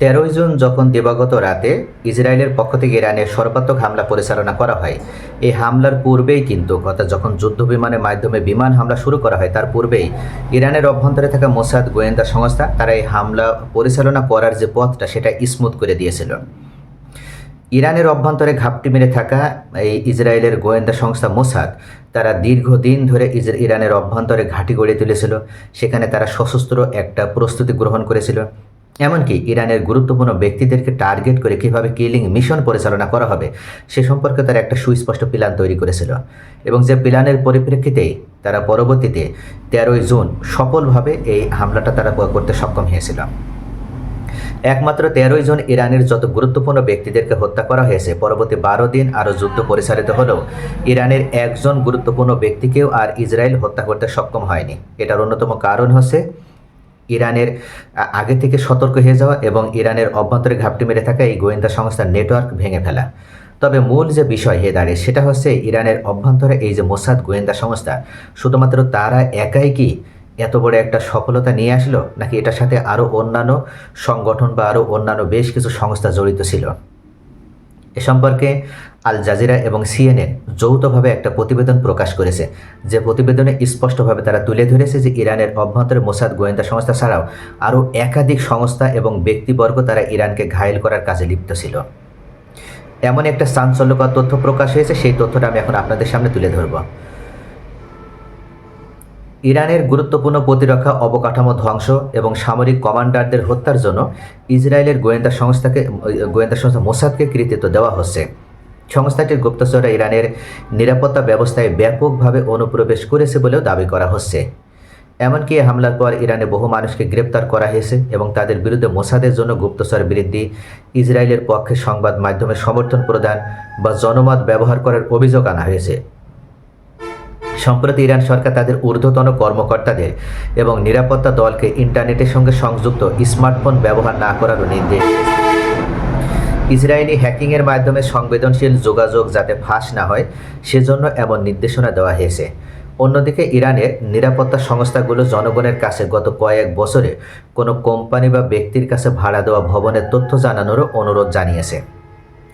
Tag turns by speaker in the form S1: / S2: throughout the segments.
S1: তেরোই জুন যখন দিবাগত রাতে ইসরায়েলের পক্ষ থেকে ইরানের সর্বাত্মক হামলা পরিচালনা করা হয়, এই হামলার পূর্বেই কিন্তু, অর্থাৎ যখন যুদ্ধ বিমানের মাধ্যমে বিমান হামলা শুরু করা হয়, তার পূর্বেই ইরানের অভ্যন্তরে থাকা মোসাদ গোয়েন্দা সংস্থা, তারা এই হামলা পরিচালনা করার যে পথটা, সেটা স্মুথ করে দিয়েছিল। ইরানের অভ্যন্তরে ঘাপটি মেরে থাকা এই ইসরায়েলের গোয়েন্দা সংস্থা মোসাদ, তারা দীর্ঘদিন ধরে ইরানের অভ্যন্তরে ঘাঁটি গড়ে তুলেছিল। সেখানে তারা সশস্ত্র একটা প্রস্তুতি গ্রহণ করেছিল। এমনকি ইরানের গুরুত্বপূর্ণ ব্যক্তিদেরকে টার্গেট করে কীভাবে কিলিং মিশন পরিচালনা করা হবে, সে সম্পর্কে তারা একটা সুস্পষ্ট প্ল্যান তৈরি করেছিল এবং যে প্ল্যানের পরিপ্রেক্ষিতেই তারা পরবর্তীতে তেরোই জুন সফলভাবে এই হামলাটা তারা করতে সক্ষম হয়েছিল। একমাত্র তেরোই জন ইরানের যত গুরুত্বপূর্ণ ব্যক্তিদেরকে হত্যা করা হয়েছে, পরবর্তী বারো দিন আরও যুদ্ধ পরিচালিত হলেও ইরানের একজন গুরুত্বপূর্ণ ব্যক্তিকেও আর ইসরায়েল হত্যা করতে সক্ষম হয়নি। এটার অন্যতম কারণ হচ্ছে ইরানের আগে থেকে সতর্ক হয়ে যাওয়া এবং ইরানের অভ্যন্তরে ঘাপটি মেরে থাকা এই গোয়েন্দা সংস্থার নেটওয়ার্ক ভেঙে ফেলা। তবে মূল যে বিষয় হয়ে দাঁড়িয়ে সেটা হচ্ছে ইরানের অভ্যন্তরে এই যে মোসাদ গোয়েন্দা সংস্থা, শুধুমাত্র তারা একাই কি এত বড় একটা সফলতা নিয়ে আসলো, নাকি এটার সাথে আরও অন্যান্য সংগঠন বা আরও অন্যান্য বেশ কিছু সংস্থা জড়িত ছিল? এ সম্পর্কে আল জাজিরা এবং সিএনএন যৌথভাবে একটা প্রতিবেদন প্রকাশ করেছে। যে প্রতিবেদনে স্পষ্টভাবে তারা তুলে ধরেছে যে ইরানের অভ্যন্তরে মোসাদ গোয়েন্দা সংস্থা ছাড়াও আরও একাধিক সংস্থা এবং ব্যক্তিবর্গ তারা ইরানকে ঘায়েল করার কাজে লিপ্ত ছিল। এমন একটা চাঞ্চল্যকর তথ্য প্রকাশ হয়েছে, সেই তথ্যটা আমি এখন আপনাদের সামনে তুলে ধরব। ইরানের গুরুত্বপূর্ণ প্রতিরক্ষা অবকাঠামো ধ্বংস এবং সামরিক কমান্ডারদের হত্যার জন্য ইসরায়েলের গোয়েন্দা সংস্থাকে, গোয়েন্দা সংস্থা মোসাদকে কৃতিত্ব দেওয়া হচ্ছে। সংস্থাটির গুপ্তচররা ইরানের নিরাপত্তা ব্যবস্থায় ব্যাপকভাবে অনুপ্রবেশ করেছে বলেও দাবি করা হচ্ছে। এমনকি হামলার পর ইরানে বহু মানুষকে গ্রেপ্তার করা হয়েছে এবং তাদের বিরুদ্ধে মোসাদের জন্য গুপ্তচর বৃদ্ধি ইসরায়েলের পক্ষে সংবাদ মাধ্যমে সমর্থন প্রদান বা জনমত ব্যবহার করার অভিযোগ আনা হয়েছে। সম্প্রতি ইরান সরকার তাদের ঊর্ধ্বতন কর্মকর্তাদের এবং নিরাপত্তা দলকে ইন্টারনেটের সঙ্গে সংযুক্ত স্মার্টফোন ব্যবহার না করারও নির্দেশ। ইসরায়েলি হ্যাকিংয়ের মাধ্যমে সংবেদনশীল যোগাযোগ যাতে ফাঁস না হয়, সেজন্য এমন নির্দেশনা দেওয়া হয়েছে অন্যদিকে ইরানের নিরাপত্তা সংস্থাগুলো জনগণের কাছে গত কয়েক বছরে কোনো কোম্পানি বা ব্যক্তির কাছে ভাড়া দেওয়া ভবনের তথ্য জানানোরও অনুরোধ জানিয়েছে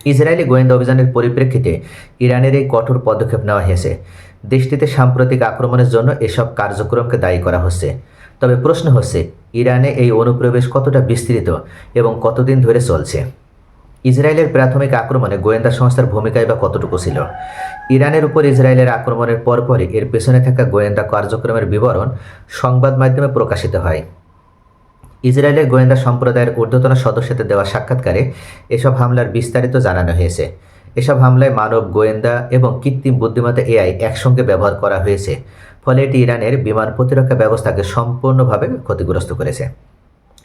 S1: ইসরায়েলি গোয়েন্দা অভিযানের পরিপ্রেক্ষিতে ইরানের এই কঠোর পদক্ষেপ নেওয়া হয়েছে। দেশটিতে সাম্প্রতিক আক্রমণের জন্য এসব কার্যক্রমকে দায়ী করা হচ্ছে। তবে প্রশ্ন হচ্ছে, ইরানে এই অনুপ্রবেশ কতটা বিস্তৃত এবং কতদিন ধরে চলছে? ইসরায়েলের প্রাথমিক আক্রমণে গোয়েন্দা সংস্থার ভূমিকায় বা কতটুকু ছিল? ইরানের উপর ইসরায়েলের আক্রমণের পরপরই এর পেছনে থাকা গোয়েন্দা কার্যক্রমের বিবরণ সংবাদ মাধ্যমে প্রকাশিত হয়। ইসরায়েলের গোয়েন্দা সম্প্রদায়ের ঊর্ধ্বতন সদস্যদের দেওয়া সাক্ষাৎকারে এসব হামলার বিস্তারিত জানানো হয়েছে। এসব হামলায় মানব, গোয়েন্দা এবং কৃত্রিম বুদ্ধিমত্তা এআই একসঙ্গে ব্যবহার করা হয়েছে। ফলে এটি ইরানের বিমান প্রতিরক্ষা ব্যবস্থাকে সম্পূর্ণভাবে ক্ষতিগ্রস্ত করেছে।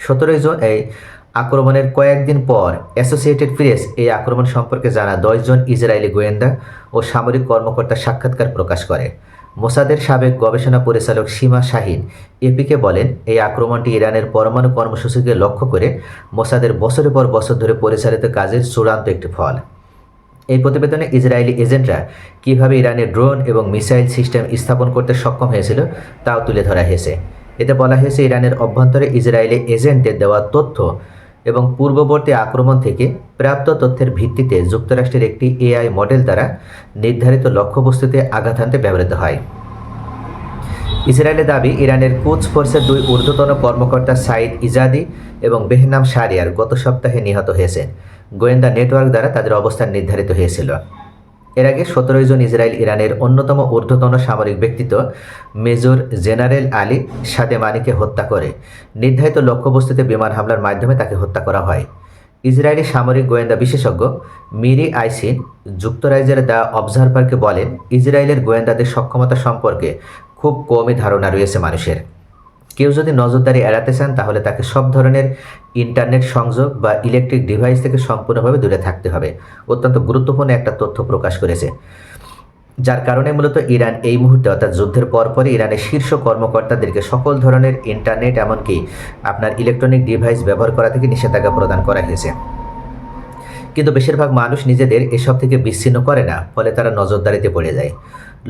S1: সতেরোই জুন এই আক্রমণের কয়েকদিন পর অ্যাসোসিয়েটেড প্রেস এই আক্রমণ সম্পর্কে জানা দশজন ইসরায়েলি গোয়েন্দা ও সামরিক কর্মকর্তার সাক্ষাৎকার প্রকাশ করে। মোসাদের সাবেক গবেষণা পরিচালক সীমা শাহিন এপিকে বলেন, এই আক্রমণটি ইরানের পরমাণু কর্মসূচিকে লক্ষ্য করে মোসাদের বছরের পর বছর ধরে পরিচালিত কাজের চূড়ান্ত একটি ফল। এই প্রতিবেদনে ইসরায়েলি এজেন্টরা কীভাবে ইরানের ড্রোন এবং মিসাইল সিস্টেম স্থাপন করতে সক্ষম হয়েছিল তাও তুলে ধরা হয়েছে। এতে বলা হয়েছে, ইরানের অভ্যন্তরে ইসরায়েলি এজেন্টদের দেওয়া তথ্য এবং পূর্ববর্তী আক্রমণ থেকে প্রাপ্ত তথ্যের ভিত্তিতে যুক্তরাষ্ট্রের একটি এআই মডেল দ্বারা নির্ধারিত লক্ষ্যবস্তুতে আঘাত হানতে ব্যবহৃত হয়। ইসরায়েলের দাবি, ইরানের কুচ ফোর্সের দুই ঊর্ধ্বতন কর্মকর্তা সাইদ ইজাদি এবং বেহনাম সারিয়ার গত সপ্তাহে নিহত হয়েছেন। গোয়েন্দা নেটওয়ার্ক দ্বারা তাদের অবস্থান নির্ধারিত হয়েছিল। এর আগে সতেরোই জন ইসরায়েল ইরানের অন্যতম ঊর্ধ্বতন সামরিক ব্যক্তিত্ব মেজর জেনারেল আলী সাদেমানিকে হত্যা করে। নির্ধারিত লক্ষ্যবস্তুতে বিমান হামলার মাধ্যমে তাকে হত্যা করা হয়। ইসরায়েলি সামরিক গোয়েন্দা বিশেষজ্ঞ মিরি আইসিন যুক্তরাজ্যের দ্য অবজারভারকে বলেন, ইসরায়েলের গোয়েন্দাদের সক্ষমতা সম্পর্কে খুব কমই ধারণা রয়েছে মানুষের। কেউ যদি নজরদারি এড়াতে চান, তাহলে তাকে সব ধরনের ইন্টারনেট সংযোগ বা ইলেকট্রিক ডিভাইস থেকে সম্পূর্ণভাবে দূরে থাকতে হবে। অত্যন্ত গুরুত্বপূর্ণ একটা তথ্য প্রকাশ করেছে। যার কারণে মূলত ইরান এই মুহূর্তে, অর্থাৎ যুদ্ধের পরপরই ইরানের শীর্ষ কর্মকর্তাদেরকে সকল ধরনের ইন্টারনেট, এমনকি আপনার ইলেকট্রনিক ডিভাইস ব্যবহার করা থেকে নিষেধাজ্ঞা প্রদান করা হয়েছে। কিন্তু বেশিরভাগ মানুষ নিজেদের এসব থেকে বিচ্ছিন্ন করে না, ফলে তারা নজরদারিতে পড়ে যায়।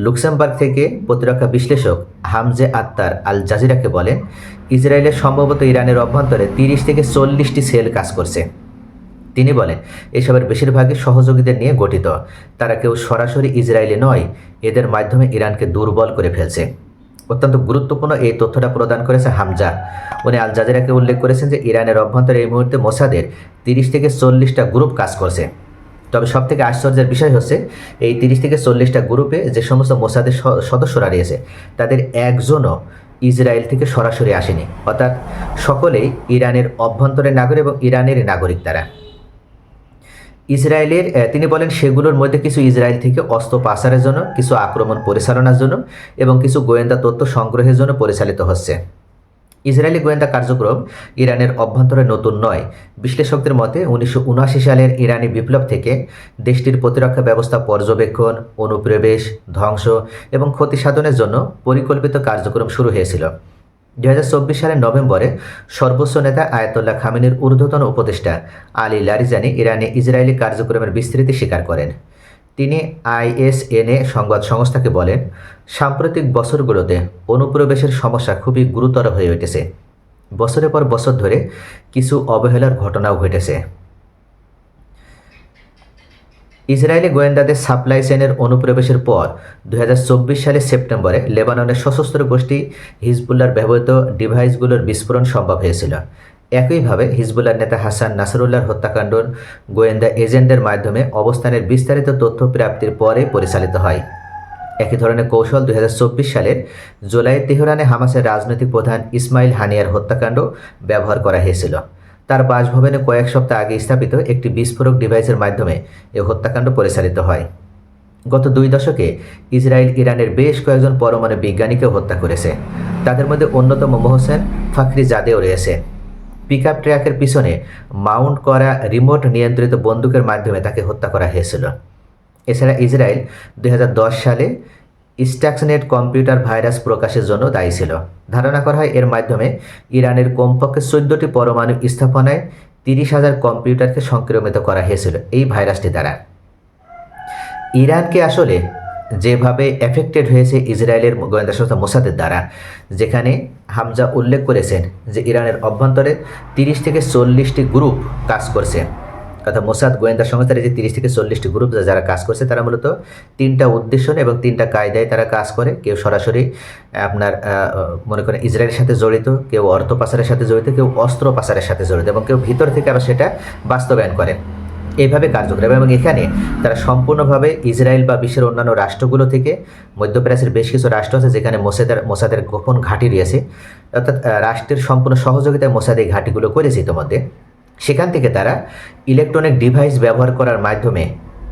S1: লুক্সেমবার্গ থেকে প্রতিরক্ষা বিশ্লেষক হামজে আত্মার আল জাজিরাকে বলেন, ইসরায়েলের সম্ভবত ইরানের অভ্যন্তরে তিরিশ থেকে চল্লিশটি সেল কাজ করছে। তিনি বলেন, এসবের বেশিরভাগই সহযোগীদের নিয়ে গঠিত। তারা কেউ সরাসরি ইসরায়েলি নয়, এদের মাধ্যমে ইরানকে দুর্বল করে ফেলছে। অত্যন্ত গুরুত্বপূর্ণ এই তথ্যটা প্রদান করেছে হামজা। উনি আল জাজিরাকে উল্লেখ করেছেন যে, ইরানের অভ্যন্তরে এই মুহূর্তে মোসাদের তিরিশ থেকে চল্লিশটা গ্রুপ কাজ করছে। তবে সব থেকে আশ্চর্যের বিষয় হচ্ছে, এই তিরিশ থেকে চল্লিশটা গ্রুপে যে সমস্ত মোসাদের সদস্যরা রয়েছে, তাদের একজনও ইসরায়েল থেকে সরাসরি আসেনি। অর্থাৎ সকলেই ইরানের অভ্যন্তরের নাগরিক এবং ইরানের নাগরিক তারা। ইসরায়েলের তিনি বলেন সেগুলোর মধ্যে কিছু ইসরায়েল থেকে অস্ত্র পাচারের জন্য, কিছু আক্রমণ পরিচালনার জন্য এবং কিছু গোয়েন্দা তথ্য সংগ্রহের জন্য পরিচালিত হচ্ছে। ইসরায়েলি গোয়েন্দা কার্যক্রম ইরানের অভ্যন্তরে নতুন নয়। বিশ্লেষকদের মতে, উনিশশো উনআশি সালের ইরানি বিপ্লব থেকে দেশটির প্রতিরক্ষা ব্যবস্থা পর্যবেক্ষণ, অনুপ্রবেশ, ধ্বংস এবং ক্ষতি সাধনের জন্য পরিকল্পিত কার্যক্রম শুরু হয়েছিল। দু হাজার চব্বিশ সালের নভেম্বরে সর্বোচ্চ নেতা আয়াতুল্লাহ খামিনের ঊর্ধ্বতন উপদেষ্টা আলী লারিজানি ইরানে ইসরায়েলি কার্যক্রমের বিস্তৃতি স্বীকার করেন। তিনি আইএসএনএ সংবাদ সংস্থাকে বলেন, সাম্প্রতিক বছরগুলোতে অনুপ্রবেশের সমস্যা খুবই গুরুতর হয়ে উঠেছে। বছরের পর বছর ধরে কিছু অবহেলার ঘটনাও ঘটেছে। ইসরায়েলি গোয়েন্দাদের সাপ্লাই চেনের অনুপ্রবেশের পর দু হাজার চব্বিশ সালের সেপ্টেম্বরে লেবাননের সশস্ত্র গোষ্ঠী হিজবুল্লার ব্যবহৃত ডিভাইসগুলোর বিস্ফোরণ সম্ভব হয়েছিল। একইভাবে হিজবুল্লার নেতা হাসান নাসরুল্লাহর হত্যাকাণ্ড গোয়েন্দা এজেন্টদের মাধ্যমে অবস্থানের বিস্তারিত তথ্য প্রাপ্তির পরে পরিচালিত হয়। একই ধরনের কৌশল দুই হাজার সালের জুলাই তেহরানে হামাসের রাজনৈতিক প্রধান ইসমাইল হানিয়ার হত্যাকাণ্ড ব্যবহার করা হয়েছিল। তার বাসভবনে কয়েক সপ্তাহ আগে স্থাপিত একটি বিস্ফোরক ডিভাইসের মাধ্যমে এ হত্যাকাণ্ড পরিচালিত হয়। গত দুই দশকে ইসরায়েল ইরানের বেশ কয়েকজন পরমাণু বিজ্ঞানীকে হত্যা করেছে। তাদের মধ্যে অন্যতম মোহসেন ফাখরি জাদেও রয়েছে। পিক আপ ট্র্যাকের পিছনে মাউন্ট করা রিমোট নিয়ন্ত্রিত বন্দুকের মাধ্যমে তাকে হত্যা করা হয়েছিল। এছাড়া ইসরায়েল দুই হাজার দশ সালে স্ট্যাক্সনেট কম্পিউটার ভাইরাস প্রকাশের জন্য দায়ী ছিল। ধারণা করা হয়, এর মাধ্যমে ইরানের কমপক্ষে চোদ্দটি পরমাণু স্থাপনায় তিরিশ হাজার কম্পিউটারকে সংক্রমিত করা হয়েছিল এই ভাইরাসটি দ্বারা। ইরানকে আসলে যেভাবে এফেক্টেড হয়েছে ইসরায়েলের গোয়েন্দা সংস্থা মোসাদের দ্বারা, যেখানে হামজা উল্লেখ করেছেন যে ইরানের অভ্যন্তরে তিরিশ থেকে চল্লিশটি গ্রুপ কাজ করছে। অর্থাৎ মোসাদ গোয়েন্দা সংস্থার যে তিরিশ থেকে চল্লিশটি গ্রুপ যারা কাজ করছে, তারা মূলত তিনটা উদ্দেশ্য এবং তিনটা কায়দায় তারা কাজ করে। কেউ সরাসরি আপনার মনে করেন ইসরায়েলের সাথে জড়িত, কেউ অর্থ পাচারের সাথে জড়িত, কেউ অস্ত্র পাচারের সাথে জড়িত এবং কেউ ভিতর থেকে আবার সেটা বাস্তবায়ন করে। এইভাবে কার্যক্রম এবং এখানে তারা সম্পূর্ণভাবে ইসরায়েল বা বিশ্বের অন্যান্য রাষ্ট্রগুলো থেকে মধ্যপ্রাচ্যের বেশ কিছু রাষ্ট্র আছে যেখানে মোসাদের মোসাদের গোপন ঘাঁটি রয়েছে। অর্থাৎ রাষ্ট্রের সম্পূর্ণ সহযোগিতায় মোসাদ এই ঘাঁটিগুলো করেছে ইতিমধ্যে। সেখান থেকে তারা ইলেকট্রনিক ডিভাইস ব্যবহার করার মাধ্যমে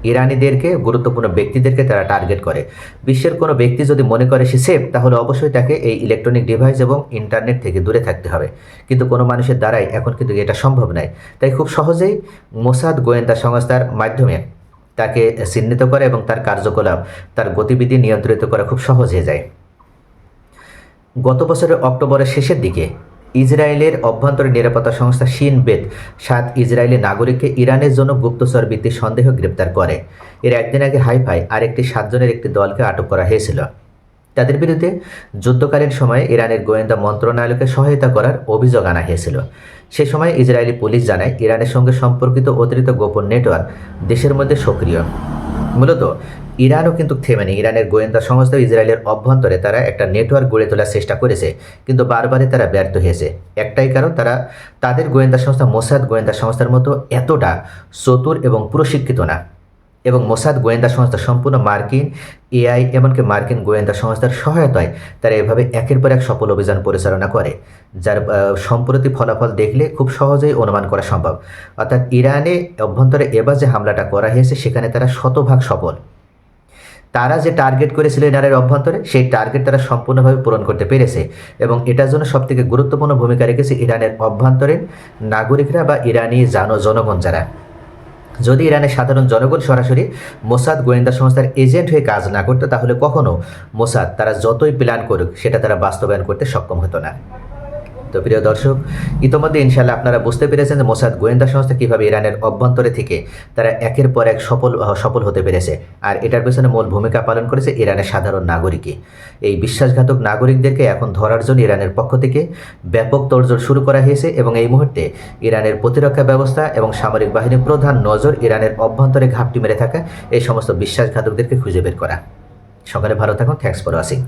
S1: ইরানিদেরকে, গুরুত্বপূর্ণ ব্যক্তিদেরকে তারা টার্গেট করে। বিশ্বের কোনো ব্যক্তি যদি মনে করে সে সেফ তাহলে অবশ্যই তাকে এই ইলেকট্রনিক ডিভাইস এবং ইন্টারনেট থেকে দূরে থাকতে হবে। কিন্তু কোনো মানুষের দ্বারাই এখন কিন্তু এটা সম্ভব নয়। তাই খুব সহজেই মোসাদ গোয়েন্দা সংস্থার মাধ্যমে তাকে চিহ্নিত করে এবং তার কার্যকলাপ, তার গতিবিধি নিয়ন্ত্রিত করা খুব সহজ হয়ে যায়। গত বছরের অক্টোবরের শেষের দিকে ইসরায়েলের অভ্যন্তরীণ নিরাপত্তা সংস্থা শিন বেদ সাত ইসরায়েলি নাগরিককে ইরানের জন্য গুপ্তচর বৃত্তির সন্দেহ গ্রেপ্তার করে। এর একদিন আগে হাইফাই আরেকটি সাতজনের একটি দলকে আটক করা হয়েছিল। তাদের বিরুদ্ধে যুদ্ধকালীন সময়ে ইরানের গোয়েন্দা মন্ত্রণালয়কে সহায়তা করার অভিযোগ আনা হয়েছিল। সে সময় ইসরায়েলি পুলিশ জানায়, ইরানের সঙ্গে সম্পর্কিত অতিরিক্ত গোপন নেটওয়ার্ক দেশের মধ্যে সক্রিয়। মূলত ইরানও কিন্তু থেমেনি। ইরানের গোয়েন্দা সংস্থা ইসরায়েলের অভ্যন্তরে তারা একটা নেটওয়ার্ক গড়ে তোলার চেষ্টা করেছে, কিন্তু বারবারই তারা ব্যর্থ হয়েছে। একটাই কারণ, তারা তাদের গোয়েন্দা সংস্থা মোসাদ গোয়েন্দা সংস্থার মতো এতটা চতুর এবং প্রশিক্ষিত না। এবং মোসাদ গোয়েন্দা সংস্থা সম্পূর্ণ মার্কিন এআই, এমনকি মার্কিন গোয়েন্দা সংস্থার সহায়তায় তারা এভাবে একের পর এক সফল অভিযান পরিচালনা করে, যার সম্প্রতি ফলাফল দেখলে খুব সহজেই অনুমান করা সম্ভব। অর্থাৎ ইরানে অভ্যন্তরে এবার যে হামলাটা করা হয়েছে, সেখানে তারা শতভাগ সফল। তারা যে টার্গেট করেছিল ইরানের অভ্যন্তরে, সেই টার্গেট তারা সম্পূর্ণভাবে পূরণ করতে পেরেছে এবং এটার জন্য সবথেকে গুরুত্বপূর্ণ ভূমিকা রেখেছে ইরানের অভ্যন্তরীণ নাগরিকরা বা ইরানি জন জনগণ যারা। যদি ইরানের সাধারণ জনগণ সরাসরি মোসাদ গোয়েন্দা সংস্থার এজেন্ট হয়ে কাজ না করতো, তাহলে কখনো মোসাদ তারা যতই প্ল্যান করুক, সেটা তারা বাস্তবায়ন করতে সক্ষম হতো না। তো প্রিয় দর্শক, ইতোমধ্যে ইনশাল্লাহ আপনারা বুঝতে পেরেছেন যে মোসাদ গোয়েন্দা সংস্থা কীভাবে ইরানের অভ্যন্তরে থেকে তারা একের পর এক সফল সফল হতে পেরেছে। আর এটার পেছনে মূল ভূমিকা পালন করেছে ইরানের সাধারণ নাগরিকই। এই বিশ্বাসঘাতক নাগরিকদেরকে এখন ধরার জন্য ইরানের পক্ষ থেকে ব্যাপক তোড়জোড় শুরু করা হয়েছে এবং এই মুহূর্তে ইরানের প্রতিরক্ষা ব্যবস্থা এবং সামরিক বাহিনীর প্রধান নজর ইরানের অভ্যন্তরে ঘাপটি মেরে থাকা এই সমস্ত বিশ্বাসঘাতকদেরকে খুঁজে বের করা। সকালে ভালো থাকুন থ্যাংকস ফর ওয়াচিং।